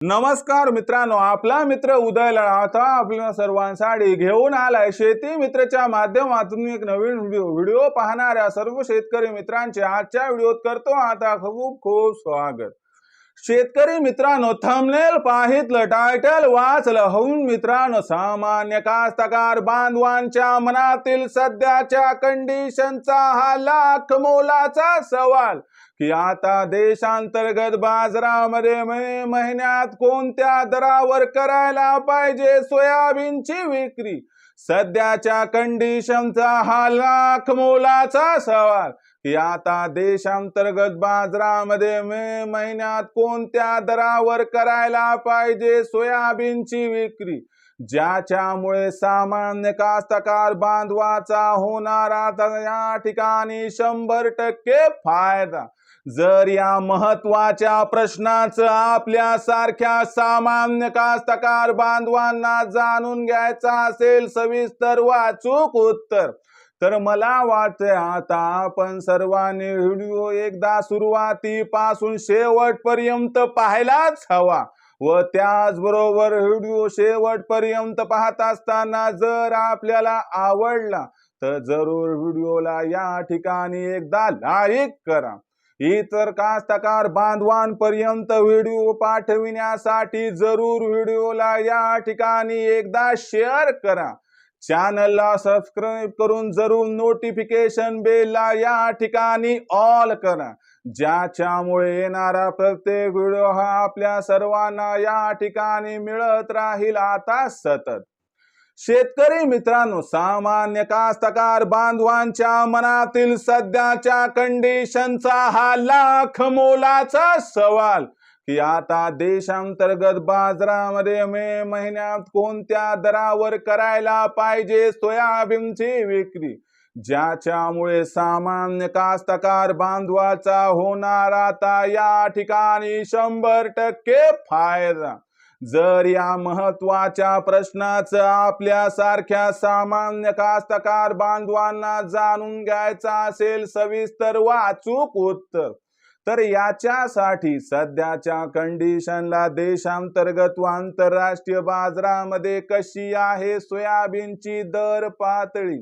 नमस्कार मित्रांनो आपला मित्र उदय आता आपल्या सर्वांसाठी घेऊन आलाय शेती मित्रच्या माध्यमातून एक नवीन व्हिडिओ. व्हिडिओ पाहणाऱ्या सर्व शेतकरी मित्रांचे आजच्या व्हिडिओत करतो आता खूप खूप स्वागत. शेतकरी मित्रांनो थंबनेल पाहितलं टायटल वाचलं. होऊन मित्रांनो सामान्य कास्तकार बांधवांच्या मनातील सध्याच्या कंडिशनचा हा लाख मोलाचा सवाल. की आता देशांतर्गत बाजारामध्ये मे महिन्यात कोणत्या दरावर करायला पाहिजे सोयाबीनची विक्री? सध्याच्या कंडिशनचा हा लाख मोलाचा सवाल. की आता देशांतर्गत बाजारामध्ये मे महिन्यात कोणत्या दरावर करायला पाहिजे सोयाबीनची विक्री? ज्याच्यामुळे सामान्य कास्तकार बांधवाचा होणारा या ठिकाणी शंभर टक्के फायदा. जर या महत्त्वाच्या प्रश्नाचं आपल्या सारख्या सामान्य कास्तकार बांधवांना जाणून घ्यायचा असेल सविस्तर वाचूक उत्तर. तर मला वाटतंय आता आपण सर्वांनी व्हिडिओ एकदा सुरुवातीपासून शेवटपर्यंत पाहायलाच हवा. व त्याचबरोबर व्हिडिओ शेवटपर्यंत पाहत असताना जर आपल्याला आवडला तर जरूर व्हिडिओला या ठिकाणी एकदा लाईक करा. इतर कास्तकार बांधवांपर्यंत व्हिडिओ पाठविण्यासाठी जरूर व्हिडिओला या ठिकाणी एकदा शेअर करा. चॅनलला सबस्क्राईब करून जरूर नोटिफिकेशन बेलला या ठिकाणी ऑल करा. ज्याच्यामुळे येणारा प्रत्येक व्हिडिओ हा आपल्या सर्वांना या ठिकाणी मिळत राहील आता सतत. शेतकरी मित्रांनो सामान्य कास्तकार बांधवांच्या मनातील सध्याच्या कंडिशनचा हा लाख मोलाचा सवाल की आता देशांतर्गत बाजारामध्ये मे महिन्यात कोणत्या दरावर करायला पाहिजे सोयाबीनची विक्री? ज्याच्यामुळे सामान्य कास्तकार बांधवाचा होणार आता या ठिकाणी शंभर टक्के फायदा. जर या महत्त्वाच्या प्रश्नाचं आपल्या सारख्या सामान्य कास्तकार बांधवांना जाणून घ्यायचा असेल सविस्तर वाचूक उत्तर. तर याच्यासाठी सध्याच्या कंडिशनला देशांतर्गत व आंतरराष्ट्रीय बाजारामध्ये कशी आहे सोयाबीनची दर पातळी?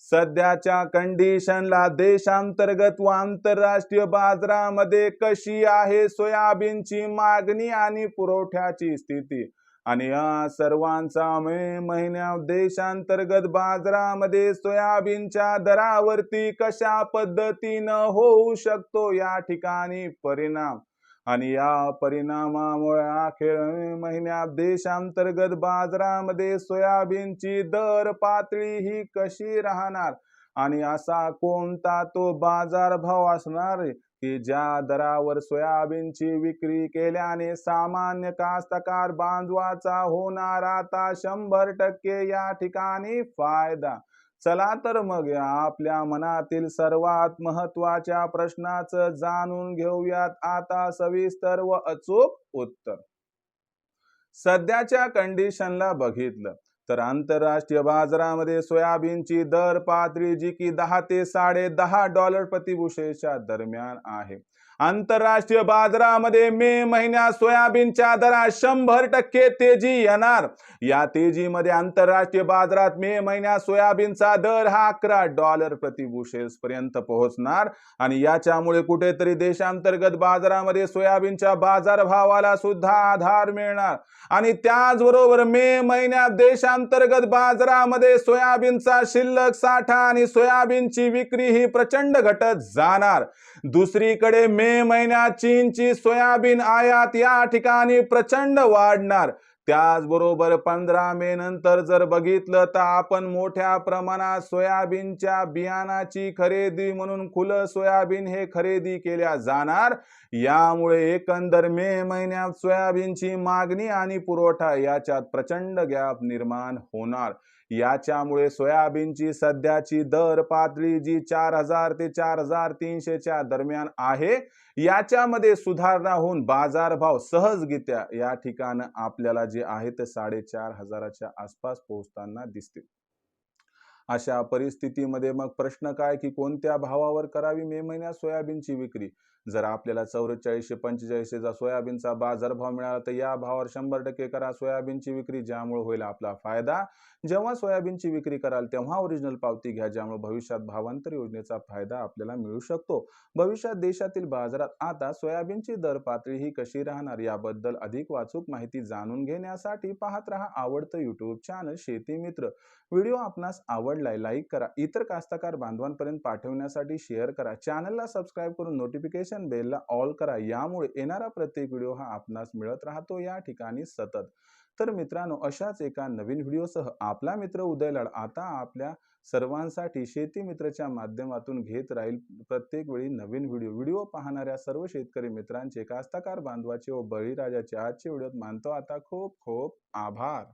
सध्याच्या कंडिशनला देशांतर्गत व आंतरराष्ट्रीय बाजारामध्ये कशी आहे सोयाबीनची मागणी आणि पुरवठ्याची स्थिती? आणि या सर्वांचा मे महिन्यात देशांतर्गत बाजारामध्ये सोयाबीनच्या दरावरती कशा पद्धतीनं होऊ शकतो या ठिकाणी परिणाम? आणि या परिणामामुळे अखेर महिन्यात देशांतर्गत बाजारामध्ये सोयाबीनची दर पातळी ही कशी राहणार? आणि असा कोणता तो बाजारभाव असणार आहे की ज्या दरावर सोयाबीनची विक्री केल्याने सामान्य कास्तकार बांधवाचा होणार आता शंभर टक्के या ठिकाणी फायदा? चला तर मग या आपल्या मनातील सर्वात महत्त्वाच्या प्रश्नाचं जाणून घेऊयात. आता सविस्तर व अचूक उत्तर. सध्याच्या कंडिशनला बघितलं तर आंतरराष्ट्रीय बाजारामध्ये सोयाबीनची दर पातळी जी की दहा ते साडे दहा डॉलर प्रतिभूषेच्या दरम्यान आहे. आंतरराष्ट्रीय बाजारामध्ये मे महिन्यात सोयाबीनच्या दरात शंभर टक्के तेजी येणार. या तेजीमध्ये आंतरराष्ट्रीय बाजारात मे महिन्यात सोयाबीनचा दर हा अकरा डॉलर प्रतिबुशेल्स पर्यंत पोहोचणार आणि याच्यामुळे कुठेतरी देशांतर्गत बाजारामध्ये सोयाबीनच्या बाजारभावाला सुद्धा आधार मिळणार. आणि त्याचबरोबर मे महिन्यात देशांतर्गत बाजारामध्ये सोयाबीनचा शिल्लक साठा आणि सोयाबीनची विक्री ही प्रचंड घटत जाणार. दुसरीकडे मे महिन्यात चीनची सोयाबीन आयात या ठिकाणी प्रचंड वाढणार. त्याचबरोबर पंधरा मे नंतर जर बघितलं तर आपण मोठ्या प्रमाणात सोयाबीनच्या बियाणाची खरेदी म्हणून खुलं सोयाबीन हे खरेदी केल्या जाणार. यामुळे एकंदर मे महिन्यात सोयाबीनची मागणी आणि पुरवठा याच्यात प्रचंड गॅप निर्माण होणार. याच्यामुळे सोयाबीनची सध्याची दर पातळी जी चार हजार ते चार हजार तीनशेच्या दरम्यान आहे याच्यामध्ये सुधारणा होऊन बाजारभाव सहजगीत्या या ठिकाण आपल्याला जे आहे ते साडेचार हजाराच्या आसपास पोहोचताना दिसतील. अशा परिस्थितीमध्ये मग प्रश्न काय की कोणत्या भावावर करावी मे महिन्यात सोयाबीनची विक्री? जर आपल्याला चौवेचाळीसशे पंचेचाळीसशेचा सोयाबीनचा बाजारभाव मिळाला तर या भावावर शंभर टक्के करा सोयाबीनची विक्री ज्यामुळे होईल आपला फायदा. जेव्हा सोयाबीनची विक्री कराल तेव्हा ओरिजिनल पावती घ्या ज्यामुळे भविष्यात भावांतर योजनेचा फायदा आपल्याला मिळू शकतो. भविष्यात देशातील बाजारात आता सोयाबीनची दर पातळी ही कशी राहणार याबद्दल अधिक वाचूक माहिती जाणून घेण्यासाठी पाहत रहा आवडतं युट्यूब चॅनल शेती मित्र. व्हिडिओ आपणास आवड आवडलाय लाईक करा. इतर कास्तकार बांधवांपर्यंत पाठवण्यासाठी शेअर करा. चॅनलला सबस्क्राईब करून नोटिफिकेशन बेलला ऑल करा. यामुळे येणारा प्रत्येक व्हिडिओ हा आपणास मिळत राहतो. या ठिकाणी सतत. तर मित्रांनो अशाच एका नवीन व्हिडिओसह आपला मित्र उदयलाड आता आपल्या सर्वांसाठी शेती मित्रच्या माध्यमातून घेत राहील. प्रत्येक वेळी नवीन व्हिडिओ व्हिडिओ पाहणाऱ्या सर्व शेतकरी मित्रांचे कास्तकार बांधवाचे व बळीराजाचे आजचे व्हिडिओत मानतो. आता खूप खूप आभार.